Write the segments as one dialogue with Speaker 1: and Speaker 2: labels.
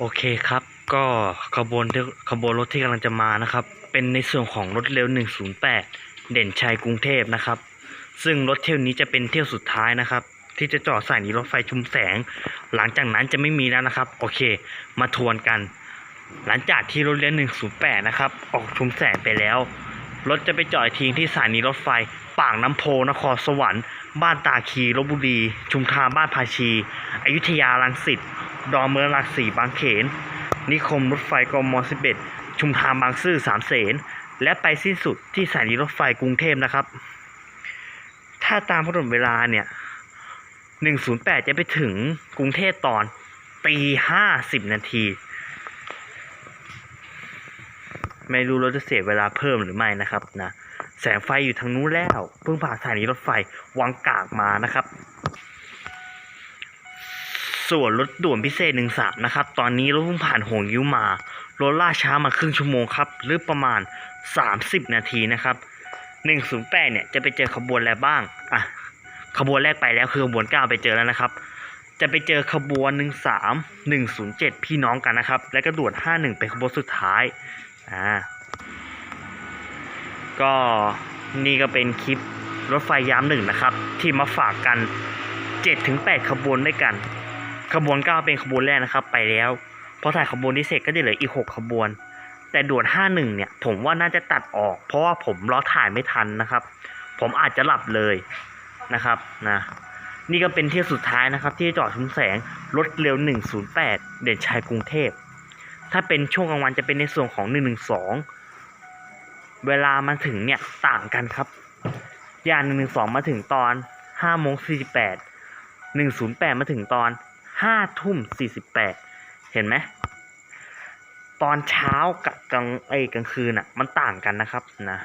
Speaker 1: โอเคครับ ก็ขบวนที่ขบวนรถที่กำลังจะมานะครับ เป็นในส่วนของรถเร็ว 108 เด่นชัยกรุงเทพนะครับ ซึ่งรถเที่ยวนี้จะเป็นเที่ยวสุดท้ายนะครับ ที่จะจอดสถานีรถไฟชุมแสง หลังจากนั้นจะไม่มีแล้วนะครับ โอเค มาทวนกัน หลังจากที่รถเร็ว 108 นะครับ ออกชุมแสงไปแล้ว รถจะไปจอดอีกทีที่สถานีรถไฟ ปากน้ำโพนครสวรรค์ บ้านตาคีลบบุรี ชุมทางบ้านภาชี อยุธยาลังสิต ดอนเมืองหลักสี่บางเขน นิคมรถไฟกม11 ชุมทางบางซื่อสามเสน และไปสิ้นสุดที่สถานีรถไฟกรุงเทพนะครับ ถ้าตามกำหนดเวลาเนี่ย 108 จะไปถึงกรุงเทพตอนตีห้าสิบนาที ไม่รู้เราจะเสียเวลาเพิ่มหรือไม่นะครับนะแสงไฟอยู่ทางนู้นแล้ว เพิ่งผ่านสถานีรถไฟวังกากมานะครับ ส่วนรถด่วนพิเศษ13นะครับ ตอนนี้รถเพิ่งผ่านหงยิ้วมา รถล่าช้ามาครึ่งชั่วโมงครับ หรือประมาณ 30 นาทีนะครับ108เนี่ยจะไปเจอขบวนอะไรบ้าง อะ ขบวนแรกไปแล้วคือขบวน9ไปเจอแล้วนะครับ จะไปเจอขบวน 13 107 พี่น้องกันนะครับ และก็ด่วน 51 เป็นขบวนสุดท้าย อ่า ก็นี่ก็เป็นคลิปรถไฟยามหนึ่งนะครับ ที่มาฝากกัน 7-8 ขบวนด้วยกัน ขบวน9เป็นขบวนแรกนะครับ ไปแล้วพอถ่ายขบวนที่เสร็จก็จะเหลืออีก6ขบวน แต่ด่วน51เนี่ย ผมว่าน่าจะตัดออก เพราะว่าผมรอถ่ายไม่ทันนะครับ ผมอาจจะหลับเลยนะครับนะนี่ก็เป็นเที่ยวสุดท้ายนะครับ ที่จอดชุมแสงรถเร็ว 108 เด่นชัยกรุงเทพ ถ้าเป็นช่วงกลางวันจะเป็นในส่วนของ 112 เวลามาถึงเนี่ยต่างกันครับ ยาน 112 มาถึงตอน5โมง48 108 มาถึงตอน 5ทุ่ม48เห็นไหมตอนเช้ากับกลางไอ้กลางคืนอะ มันต่างกันนะครับนะ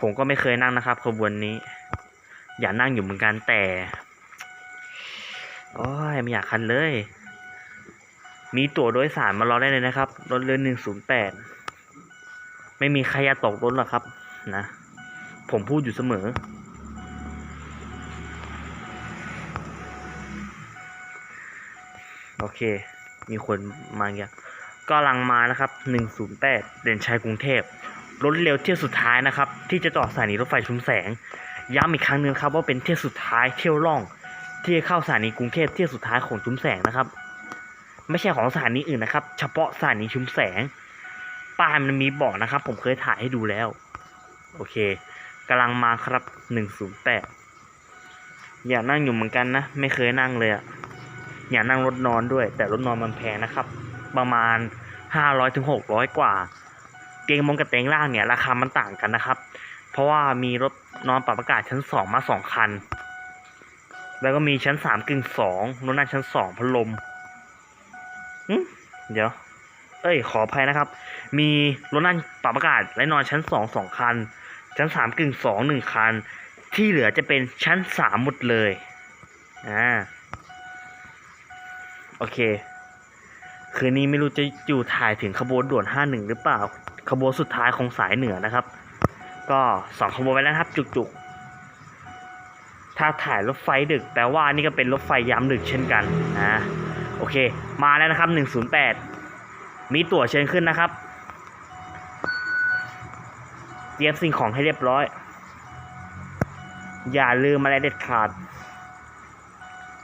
Speaker 1: ผมก็ไม่เคยนั่งนะครับขบวนนี้ อยากนั่งอยู่เหมือนกันแต่โอ้ยไม่อยากคันเลย มีตั๋วโดยสารมารอได้เลยนะครับ รถเรือหนึ่งศูนย์แปดไม่มีใครอยากตกรถหรอกครับ นะ ผมพูดอยู่เสมอ โอเค มีคนมาเงี้ยก็ลังมานะครับ 108 เด่นชัยกรุงเทพ รถเร็วเที่ยวสุดท้ายนะครับ ที่จะจอดสถานีรถไฟชุมแสง ย้ำอีกครั้งหนึงครับว่าเป็นเที่ยวสุดท้ายเที่ยวล่อง ที่เข้าสถานีกรุงเทพเที่ยวสุดท้ายของชุมแสงนะครับ ไม่ใช่ของสถานีอื่นนะครับ เฉพาะสถานีชุมแสง ป้ายมันมีบอกนะครับ ผมเคยถ่ายให้ดูแล้ว โอเคกำลังมาครับ 108 อยากนั่งอยู่เหมือนกันนะ ไม่เคยนั่งเลยอะ อยานั่งรถนอนด้วย แต่รถนอนมันแพงนะครับ ประมาณ 500ถึง600 กว่า เตียงบนกับเตียงล่างเนี่ยราคามันต่างกันนะครับ เพราะว่ามีรถนอนปรับอากาศชั้น 2 มา 2 คัน แล้วก็มีชั้น3กึ่ง2รถนั่งชั้น 2พัดลมเดี๋ยว เอ้ย ขออภัยนะครับ มีรถนั่งปรับอากาศและนอนชั้น2 2คัน ชั้น3กึ่ง2 1คัน ที่เหลือจะเป็นชั้น3หมดเลย อ่า โอเค คืนนี้ไม่รู้จะอยู่ถ่ายถึงขบวนด่วน 51 หรือเปล่า ขบวนสุดท้ายของสายเหนือนะครับ ก็สองขบวนไปแล้วครับ จุกๆ ถ้าถ่ายรถไฟดึกแปลว่านี่ก็เป็นรถไฟยามดึกเช่นกันนะโอเค มาแล้วนะครับ 108 มีตั๋วเชิญขึ้นนะครับ เตรียมสิ่งของให้เรียบร้อย อย่าลืมอะไรเด็ดขาด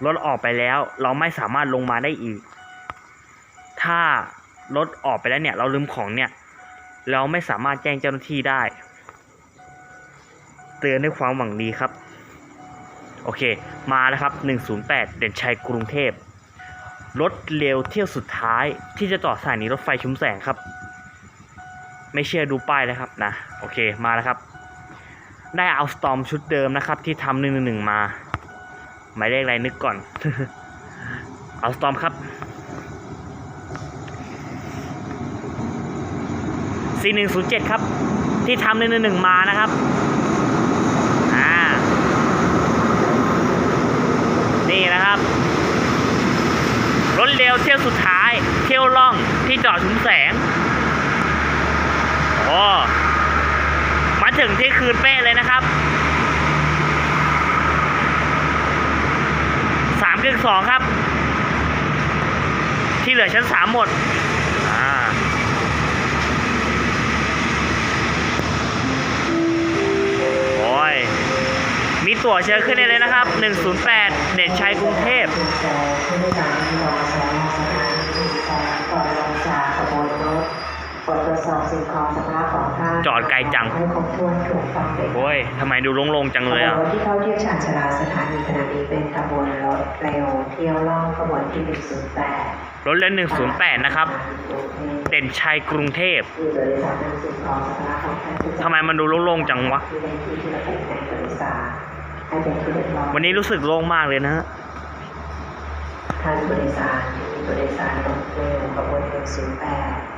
Speaker 1: รถออกไปแล้ว เราไม่สามารถลงมาได้อีก ถ้ารถออกไปแล้วเนี่ย เราลืมของเนี่ย เราไม่สามารถแจ้งเจ้าหน้าที่ได้ เตือนด้วยความหวังดีครับ โอเค มาแล้วครับ 108 เด่นชัยกรุงเทพ รถเร็วเที่ยวสุดท้ายที่จะจอดสถานีรถไฟชุมแสงครับ ไม่เชื่อดูป้ายเลยครับนะ โอเค มาแล้วครับ ได้เอาสตอมชุดเดิมนะครับ ที่ทำหนึ่งหนึ่งมา หมายเลขอะไรนึกก่อน เอาสตอมครับ4107ครับ ที่ทำหนึ่งหนึ่งมานะครับอ่านี่นะครับรถเร็วเที่ยวสุดท้าย เที่ยวล่องที่จอดชุมแสงโอ้มาถึงที่คืนเป๊ะเลยนะครับึ่งสองครับ ที่เหลือชั้นสามหมดโอ้ย มีตั๋วเชิญขึ้นได้เลยนะครับ 108 เด่นชัยกรุงเทพ
Speaker 2: ผู้โดยสารที่รอสองสถานีที่สองก่อนลงจากขบวนรถตรวจสอบสิ่งของสภาพ
Speaker 1: จอดไกลจัง
Speaker 2: ให้ครบถ้วนถูกต้องเด็ก
Speaker 1: โอ้ยทำไมดูโล่งๆจัง
Speaker 2: ข
Speaker 1: เลย
Speaker 2: บวน
Speaker 1: อะ
Speaker 2: รถที่เข้าเทียบชานชาลาสถานีขณะนี้เป็นขบวนรถเร็วเที่ยวล่องขบวนที่108
Speaker 1: รถเล่น108 นะครับ เด่นชัยกรุงเทพ
Speaker 2: ที่โดยสารนำสิ่งของสภาพของท่านผู้
Speaker 1: ทำไมมันดูโล่งๆจังวะ
Speaker 2: ที่เป็นที่ที่ระบุในโดยสารให้เป็นที่เรียบร้อย
Speaker 1: วันนี้รู้สึกโล่งมากเลยนะฮะ
Speaker 2: ท่านผู้โดยสารที่มีผู้โดยสารรถเร็วขบวน108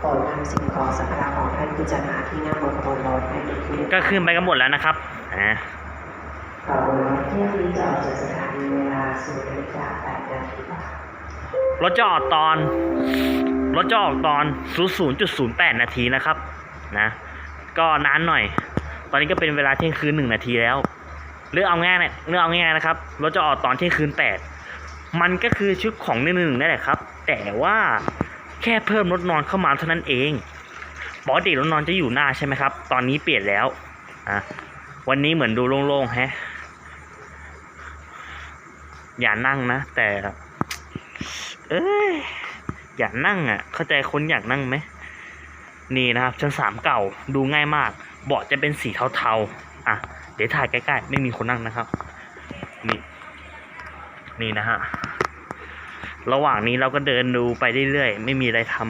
Speaker 2: โปรดนำสิ่งของสัมภาระของท่านพิจารณาที่นั่งบนขบวนรถให้เป็นที่เรียบร้อย
Speaker 1: ก็ขึ้นไปกันหมดแล้วนะครับอ่า
Speaker 2: ขบวนรถเที่ยวนี้จะออกจากสถานีเวลา0นาฬิกา8นาที
Speaker 1: รถจะออกตอนรถจะออกตอน 00.08 นาทีนะครับนะก็นานหน่อย ตอนนี้ก็เป็นเวลาเที่ยงคืนหนึ่งนาทีแล้วหรือเอาง่ายเนี่ยเรื่องเอาง่ายๆนะครับรถจะออกตอนเที่ยงคืนแปดมันก็คือชุดของหนึ่งหนึ่งนั่นแหละครับ แต่ว่า แค่เพิ่มรถนอนเข้ามาเท่านั้นเองปกติรถนอนจะอยู่หน้าใช่ไหมครับ ตอนนี้เปลี่ยนแล้วอะวันนี้เหมือนดูโล่งๆแฮะ อย่านั่งนะ แต่ เอ้ยอย่านั่งอะ เข้าใจคนอยากนั่งไหมนี่นะครับชั้นสามเก่าดูง่ายมาก เบาะจะเป็นสีเทาๆอะเดี๋ยวถ่ายใกล้ๆ ไม่มีคนนั่งนะครับ นี่ นี่นะฮะ ระหว่างนี้เราก็เดินดูไปเรื่อยๆ ไม่มีอะไรทำ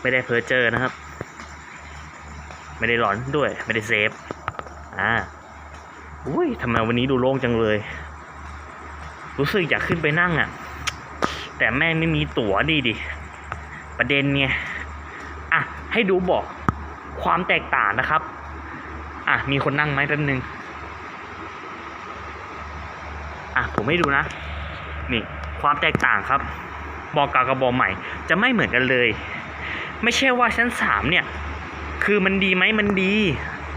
Speaker 1: ไม่ได้เพอเจอนะครับ ไม่ได้หลอนด้วย ไม่ได้เซฟ อ่าอุ้ยทำไมวันนี้ดูโล่งจังเลย รู้สึกอยากขึ้นไปนั่งอะ่ะ แต่แม่ไม่มีตั๋วดีดิ ประเด็นไงอะ ให้ดูบอกความแตกต่างนะครับ อะ มีคนนั่งไหมแป๊บนึง อะ ผ มให้ดูนะ นี่ความแตกต่างครับ บอกเก่ากับบอกใหม่ จะไม่เหมือนกันเลย ไม่ใช่ว่าชั้นสามเนี่ย คือมันดีไหมมันดี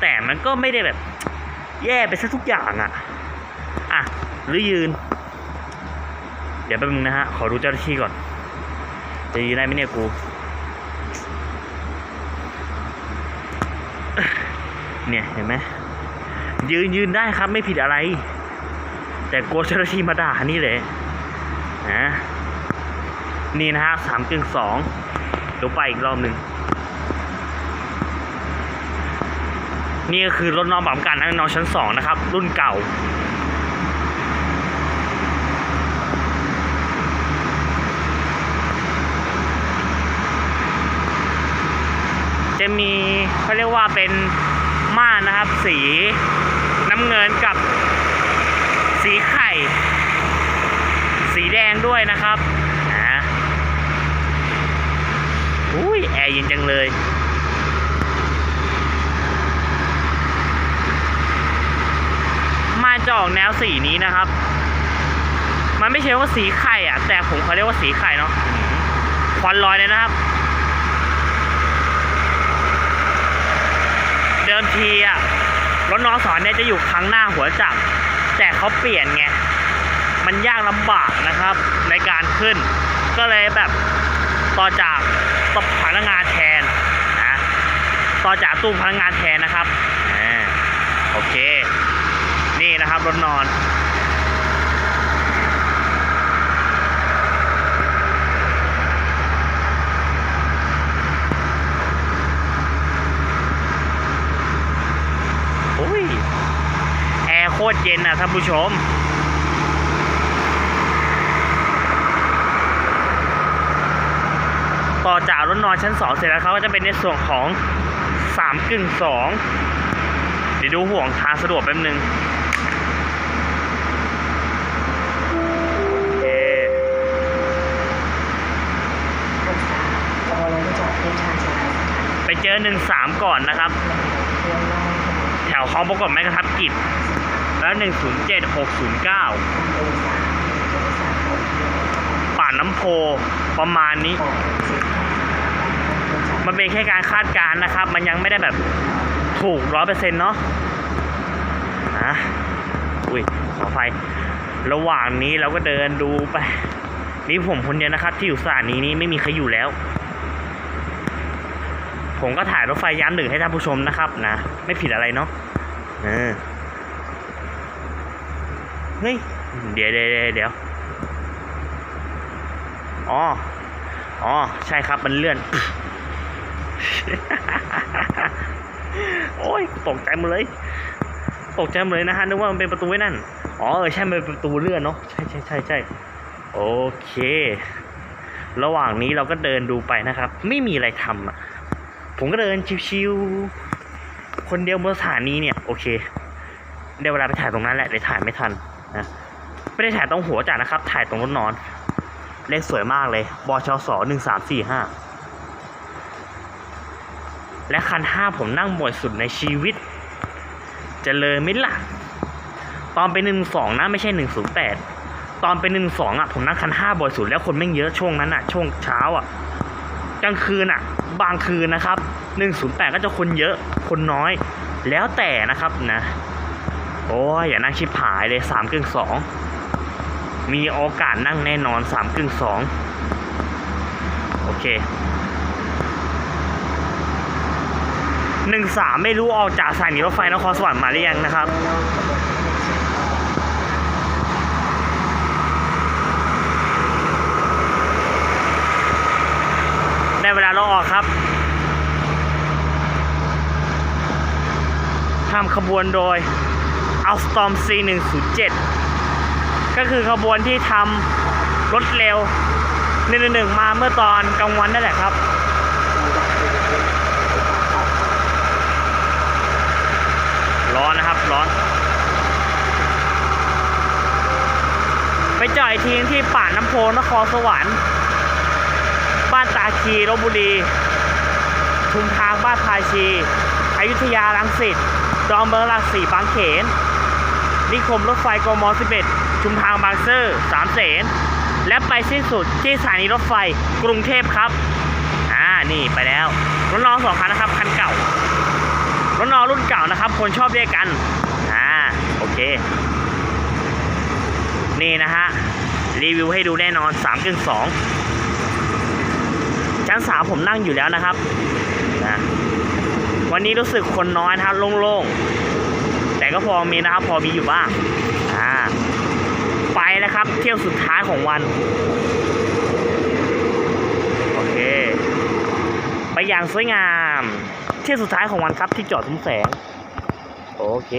Speaker 1: แต่มันก็ไม่ได้แบบ แย่ไปซะทุกอย่างอะ่ะ อะ หรือยืน เดี๋ยวแป๊บนึงนะฮะ ขอดูเจ้าหน้าที่ก่อน จะยืนได้ไหมเนี่ยกูเนี่ยเห็นไหมยืนยืนได้ครับไม่ผิดอะไร แต่กลัวเจ้าหน้าที่มาด่านี่เลยนะนี่นะฮะสามกึ่งสองเดี๋ยวไปอีกรอบหนึ่งนี่ก็คือรถนอนบำการนั่งนอนชั้นสองนะครับ รุ่นเก่าจะมีเขาเรียกว่าเป็นม่านนะครับ สีน้ำเงินกับ สีไข่ สีแดงด้วยนะครับนะอุ้ยแอร์เย็นจังเลย มาจออกแนวสีนี้นะครับ มันไม่ใช่ว่าสีไข่อะแต่ผมเขาเรียกว่าสีไข่เนาะควันลอยเลยนะครับ เดิมทีอะรถน้องสอนเนี่ยจะอยู่ข้างหน้าหัวจักร แต่เขาเปลี่ยนไง มันยากลำบากนะครับในการขึ้น ก็เลยแบบต่อจากตบพนักงานแทนนะต่อจากตู้พนักงานแทนนะครับอโอเค นี่นะครับรถนอน โอ้ย แอร์โค ตรเย็นอะท่านผู้ชมต่อจากรถนอนชั้นสองเสร็จแล้วเขาก็จะเป็นในส่วนของสามกึ่งสองเดี๋ยวดูห่วงทางสะดวกแป๊บนึงเจ
Speaker 2: อดเทียบชานชาลาสถานี
Speaker 1: ไปเจอหนึ่งสามก่อนนะครับ แถวคลองประกอบแม่กระทับกิจ แล้วหนึ่งศูนย์เจ็ดหกศูนย์เก้าป่านน้ำโพประมาณนี้ มันเป็นแค่การคาดการณ์นะครับ มันยังไม่ได้แบบถูกร้อยเปอร์เซ็นต์เนาะนะอุ้ยขออภัยระหว่างนี้เราก็เดินดูไป นี่ผมคนเดียวนะครับ ที่อยู่สถานีนี้ไม่มีใครอยู่แล้ว ผมก็ถ่ายรถไฟยามหนึ่งให้ท่านผู้ชมนะครับนะ ไม่ผิดอะไรเนาะเออ เฮ้ย เดี๋ยวเดี๋ยวเดี๋ยว อ๋อ อ๋อ ใช่ครับ มันเลื่อน โอ้ย ตกใจหมดเลย ตกใจหมดเลยนะฮะ นึกว่ามันเป็นประตูไว้นั่น อ๋อ เออ ใช่ มันเป็นประตูเลื่อนเนาะ ใช่ใช่ใช่ใช่โอเค ระหว่างนี้เราก็เดินดูไปนะครับ ไม่มีอะไรทำอะ ผมก็เดินชิวๆ คนเดียวบนสถานีเนี่ย โอเคเดี๋ยวเวลาไปถ่ายตรงนั้นแหละเดี๋ยวถ่ายไม่ทัน นะไม่ได้ถ่ายตรงหัวจ่านะครับ ถ่ายตรงรถนอน เลขสวยมากเลยบชสหนึ่งสามสี่ห้าและคันห้าผมนั่งบ่อยสุดในชีวิตจะเลยไหม่ล่ะ ตอนเป็นหนึ่งสองนะไม่ใช่หนึ่งศูนย์แปดตอนเป็นหนึ่งสองอะผมนั่งคันห้าบ่อยสุดแล้วคนแม่เยอะช่วงนั้นอะ ช่วงเช้าอะกลางคืนอะ บางคืนนะครับหนึ่งศูนย์แปดก็จะคนเยอะคนน้อย แล้วแต่นะครับนะ โอ้ยอย่านั่งชิบหายเลยสามกึ่งสองมีโอกาสนั่งแน่นอนสามกึ่งสองโอเคหนึ่งสามไม่รู้ออกจากสถานีรถไฟนครสวรรค์มาหรือยังนะครับได้เวลาเราออกครับทำขบวนโดย Alstom C107 ก็คือขบวนที่ทำรถเร็ว111มาเมื่อตอนกลางวันนั่นแหละครับ ร้อนนะครับร้อน ไปจอดอีกทีที่ป่าน้ำโพนครสวรรค์ บ้านตาคีลบบุรี ชุมทางบ้านพาชีอยุธยาลังสิตดอนเมืองลังสีบางเขน นิคมรถไฟกม 11 ชุมทางบางซื่อสามเสน และไปสิ้นสุดที่สถานีรถไฟกรุงเทพครับ อ่า นี่ไปแล้ว รถน้องสองคันนะครับ คันเก่า รถน้องรุ่นเก่านะครับ คนชอบเรียกกัน อ่า โอเค นี่นะฮะ รีวิวให้ดูแน่นอน3กึ่ง2ชั้นสาผมนั่งอยู่แล้วนะครับนะวันนี้รู้สึกคนน้อยนะครับโล่งๆ แต่ก็พอมีนะครับ พอมีอยู่บ้างอ่าไปแล้วครับ เที่ยวสุดท้ายของวัน โอเค ไปอย่างสวยงาม เที่ยวสุดท้ายของวันครับที่จอดทุ่มแสง โอเค